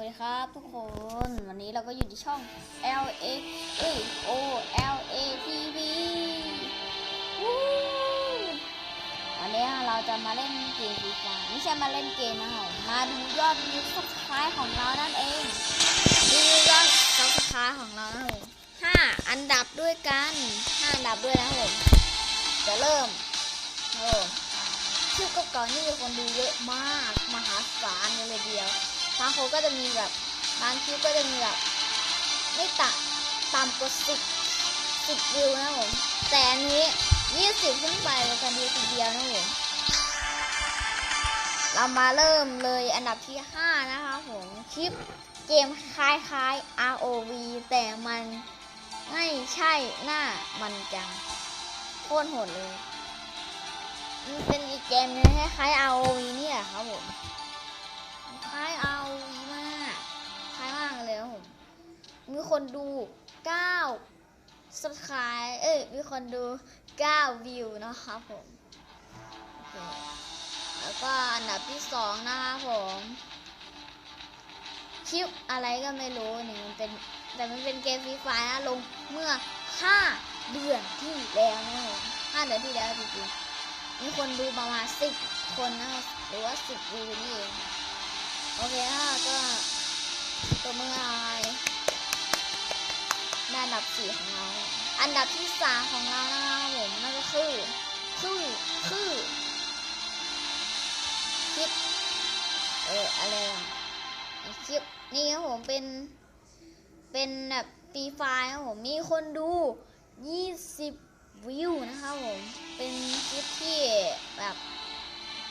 วัสดีครับทุกคนวันนี้เราก็อยู่ที่ช่อง L A เอ้ย O L A T V วันนี้เราจะมาเล่นเกมฟรีไฟร์ไม่ใช่มาเล่นเกมนะครับมาดูยอดวิวสุดท้ายของเรานั่นเองดูยอดสุดท้ายของเรานะครับผมห้าอันดับด้วยกันห้าอันดับด้วยนะผมจะเริ่มโอ้คลิปก่อนๆนี่มีคนดูเยอะมาก มหาศาลเลยเดียว บางคนก็จะมีแบบบางคลิปก็จะมีแบบไม่ต่ำต่ำกว่าสิบสิบวิวนะผม แต่อันนี้ยี่สิบขึ้นไปเลยกันเดียวทีเดียวนะผม เรามาเริ่มเลยอันดับที่ห้านะคะผมคลิปเกมคล้ายๆ ROV แต่มันไม่ใช่หน้ามันจังโคตรโหดเลย มันเป็นอีกเกมนึงคล้ายๆ ROV นี่แหละครับผม คล้ายเอาวีมากคล้ายมากเลยครับผม มีคนดู9 subscribe เอ้ย มีคนดู9วิวนะครับผม แล้วก็อันดับที่2นะครับผม คลิปอะไรก็ไม่รู้นี่มันเป็นแต่มันเป็นเกมฟรีไฟนะ ลงเมื่อ 5 เดือนที่แล้วนะครับผม5เดือนที่แล้วจริงๆมีคนดูประมาณ10 คนนะหรือว่า 10วิวนี่เอง โอเคค่ะก็ตัวเมืออะไรได้อันดับสี่ของเรา อันดับที่สามของเรานะครับผมนั่นก็คือ คือคือคลิป เอออะไรอะคลิปนี่ครับผมเป็น เป็นแบบตีไฟล์ครับผมมีคนดู20วิวนะครับผม เป็นคลิปที่แบบ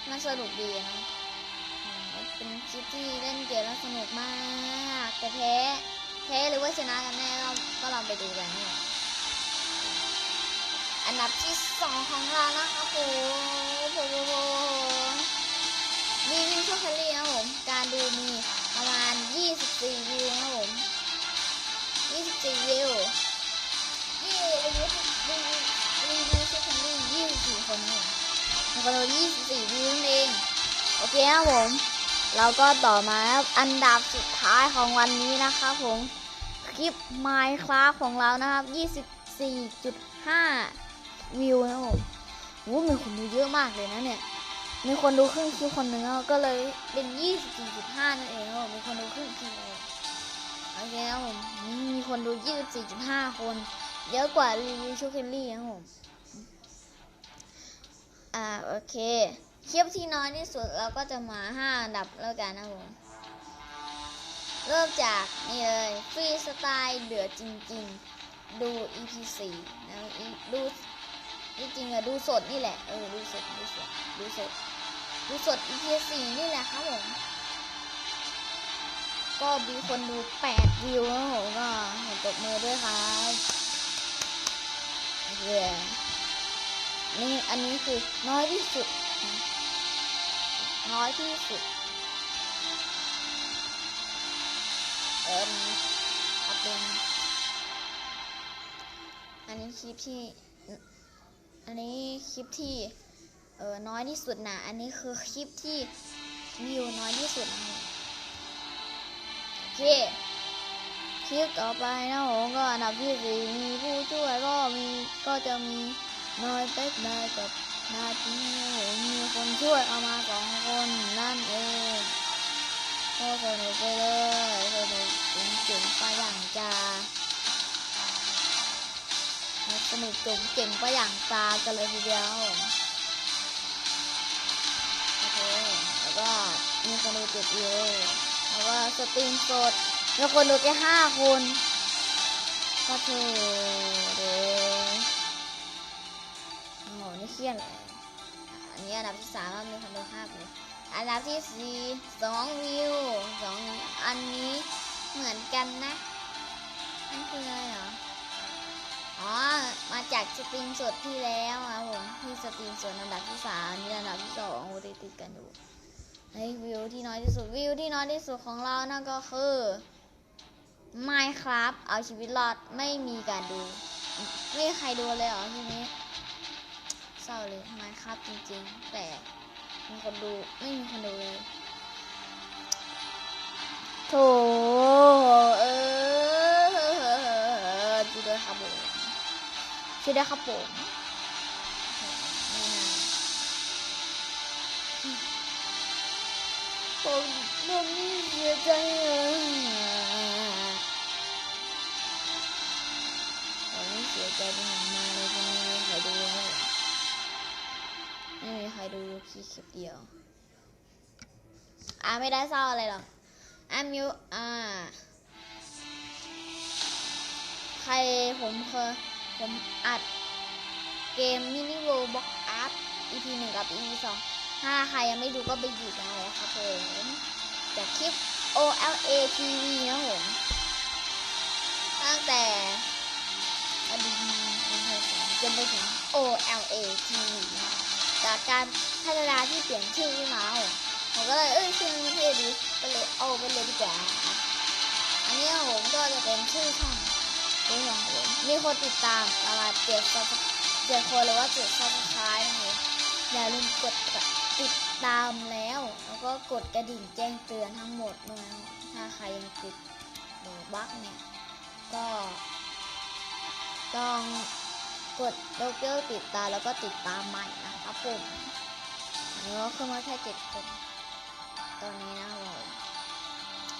มันสนุกดีนะ เป็นคลิปที่เล่นเกมแล้วสนุกมาก แต่แพ้แพ้หรือว่าชนะกันแน่ก็ก็ลองไปดูกันนี่อันดับที่สองของเรานะครับผมผมผมมีวิวชั่วคลี่นะผมการดูมีประมาณ 24 วิวนะผม 24 วิวนี่รีวิวรีวิวรีวิวชั่วคลี่24 คนนะครับผมมีคนดู24 วิวนั่นเอง โอเคครับผม เราก็ต่อมาครับอันดับสุดท้ายของวันนี้นะครับผมคลิป Minecraft ของเรานะครับ 24.5 วิวนะผมโอ้มีคนดูเยอะมากเลยนะเนี่ยมีคนดูครึ่งคลิปคนหนึ่งก็เลยเป็น 24.5 นั่นเองครับผมมีคนดูครึ่งคลิปเลยโอเคครับผมมีคนดู 24.5 คน เยอะกว่ารีวิวชูเคลลี่นะครับผมอ่าโอเค คลิปที่น้อยที่สุดเราก็จะมาห้าอันดับแล้วกันนะผมเริ่มจากนี่เลยฟรีสไตล์เดือดจริง ๆ ดู EP 4นะอีดูจริงๆอะดูสดนี่แหละเออดูสดดูสดดูสดดูสด EP 4นี่แหละครับผมก็มีคนดู 8 วิวแล้วผมก็ตบมือด้วยครับเย้นี่อันนี้คือน้อยที่สุด น้อยที่สุด เอิมเอาเป็น อันนี้คลิปที่ อันนี้คลิปที่ เออน้อยที่สุดนะ อันนี้คือคลิปที่วิวน้อยที่สุดนะโอเคคลิปต่อไปนะผมก็อันดับที่สี่มีผู้ช่วยก็มีก็จะมีน้อยเป็กได้กับ นาทีผมมีคนช่วยเอามาสองคนนั่นเองก็สนุกไปเลยสนุกจุ๋มเจ๋งไปอย่างจาสนุกจุ๋มเจ๋งไปอย่างตากันเลยทีเดียวโอเคแล้วก็มีคนดูเจ็ดวิวแล้วก็สตรีมสดมีคนดูแค่ห้าคนก็เลยโอ้โหนี่ เครียดอันนี้อันดับที่สามมีคนดูห้าวิวอันดับที่สี่สองวิวสองอันนี้เหมือนกันนะนั่นคืออะไรเหรออ๋อมาจากสตรีมสดที่แล้วอะผมที่สตรีมสดอันดับที่สามอันนี้อันดับที่สองโอ้ติดติดกันอยู่เฮ้ยวิวที่น้อยที่สุดวิวที่น้อยที่สุดของเรานั่นก็คือ Minecraft เอาชีวิตรอดไม่มีการดูไม่มีใครดูเลยเหรอทีนี้ เศร้าเลย Minecraft จริง ๆ แต่มีคนดูไม่มีคนดูเลยโถเออช่วยด้วยครับผมช่วยด้วยครับผมไม่น่าผมผมเสียใจอะผมเสียใจเลย ครดูคลิปเดียว อ่าไม่ได้เศร้าอะไรหรอกอามิวอ่า ใครผมเคยผมอัดเกมมินิโรบ็อกอัพ EP หนึ่งกับ EP สองถ้าใครยังไม่ดูก็ไปดูได้ครับผมจากคลิป OLA TV นะผม ตั้งแต่อดีตจนไปถึง OLA TV จากการ พัฒนาที่เปลี่ยนชื่อขึ้นมาผมผมก็เลยเอ้ยชื่อมันเท่ดีก็เลยเอาไปเลยดีกว่าอันนี้ผมก็จะเป็นชื่อช่องชื่อช่องของผมมีคนติดตามประมาณเจ็ดซับเจ็ดคนหรือว่าเจ็ดซับสไครต์นะครับอย่าลืมกดติดตามแล้ว แล้วก็กดกระดิ่งแจ้งเตือนทั้งหมดด้วยถ้าใครยังติดหรือบั๊กเนี่ย ก็ต้องกดยกเลิกติดตามแล้วก็ติดตามใหม่นะครับผม อันนี้ก็ขึ้นมาแค่เจ็ดคนตอนนี้นะครับ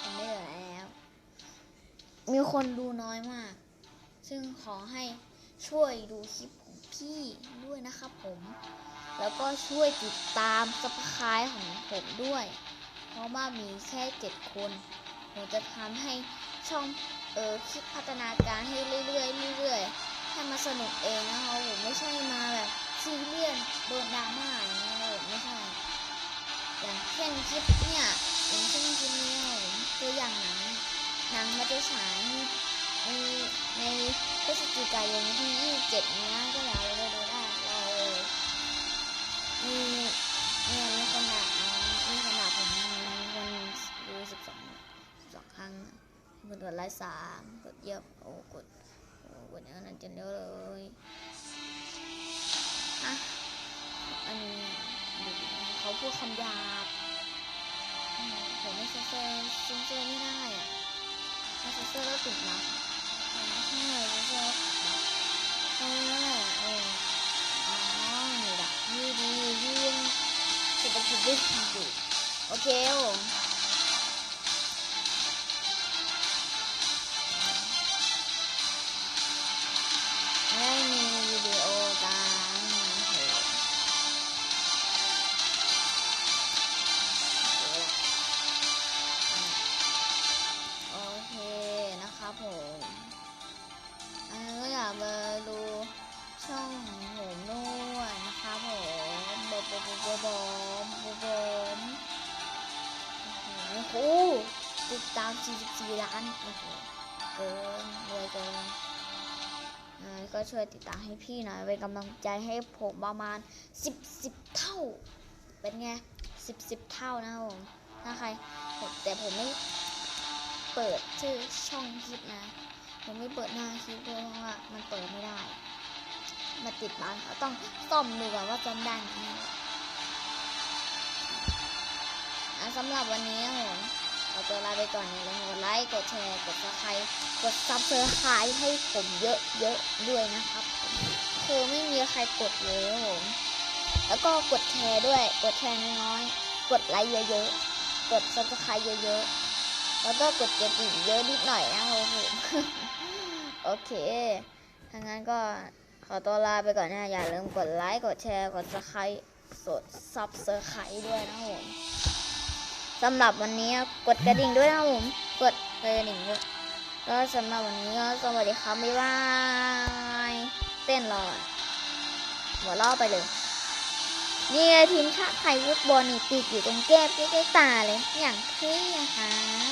ผมไม่เหลือแล้ว มีคนดูน้อยมาก ซึ่งขอให้ช่วยดูคลิปของพี่ด้วยนะครับผม แล้วก็ช่วยติดตามซับสครต์ของผมด้วย เพราะว่ามีแค่เจ็ดคนผมจะทำให้ช่องเออคลิปพัฒนาการให้เรื่อยๆเรื่อยๆให้มาสนุกเองนะครับผมไม่ใช่มาแบบซีเรียสโดนดราม่าอย่างเงี้ยผม ไม่ใช่ อย่างเช่นคลิปเนี่ยอย่างเช่นคลิปนี้ผมตัวอย่างหนังหนังมันจะฉายในในพฤศจิกายนที่ 27 นี้นะก็อยากไปดูได้รอเลยมีเนี่ยมีคนด่าเอามีคนด่าผมมีคนดู 12 12 ครั้งกดกดไลค์สามกดเยี่ยมโอ้กดโอ้กดอย่างนั้นจนเยอะเลยอะอันนี้ เขาพูดคำหยาบผมไม่เซนเซอร์เซนเซอร์ไม่ได้อะถ้าเซนเซอร์แล้วติดนะใช่เซนเซอร์แล้วติดนะเออนั่นแหละเอออ๋อนี่ละยืดดียืดเศรษฐกิจได้ดีโอเคผม โหติดตาม 44 ล้านโอ้โหเกินรวยเกินก็ช่วยติดตามให้พี่หน่อยเป็นกำลังใจให้ผมประมาณ 10 10 เท่า เป็นไง 10 10 เท่านะผมถ้าใครผมแต่ผมไม่เปิดชื่อช่องคลิปนะ ผมไม่เปิดหน้าคลิปด้วยเพราะว่ามันเปิดไม่ได้ มาติดบ้านเขาต้องซ่อมดูก่อนว่าซ่อมได้ไหม สำหรับวันนี้ผมขอตัวลาไปก่อนอย่าลืมกดไลค์ กดแชร์ กดซับสไครต์กดซับสไครต์ให้ผมเยอะๆด้วยนะครับ คือไม่มีใครกดเลยผมแล้วก็กดแชร์ด้วย กดแชร์น้อยๆ กดไลค์เยอะๆ กดซับสไครต์เยอะๆ แล้วก็กดกระดิ่งเยอะนิดหน่อยนะครับผมโอเคถ้างั้นก็ขอตัวลาไปก่อนนะ อย่าลืมกดไลค์ กดแชร์ กดซับสไครต์กดซับสไครต์ด้วยนะครับผม สำหรับวันนี้กดกระดิ่งด้วยนะผมกดกระดิ่งด้วยก็สำหรับวันนี้ก็สวัสดีครับบ๊ายบายเต้นรอหัวล่อไปเลยนี่ไงทีมชาติไทยฟุตบอลนี่ติดอยู่ตรงแก้มใกล้ๆตาเลย อย่างเท่ค่ะ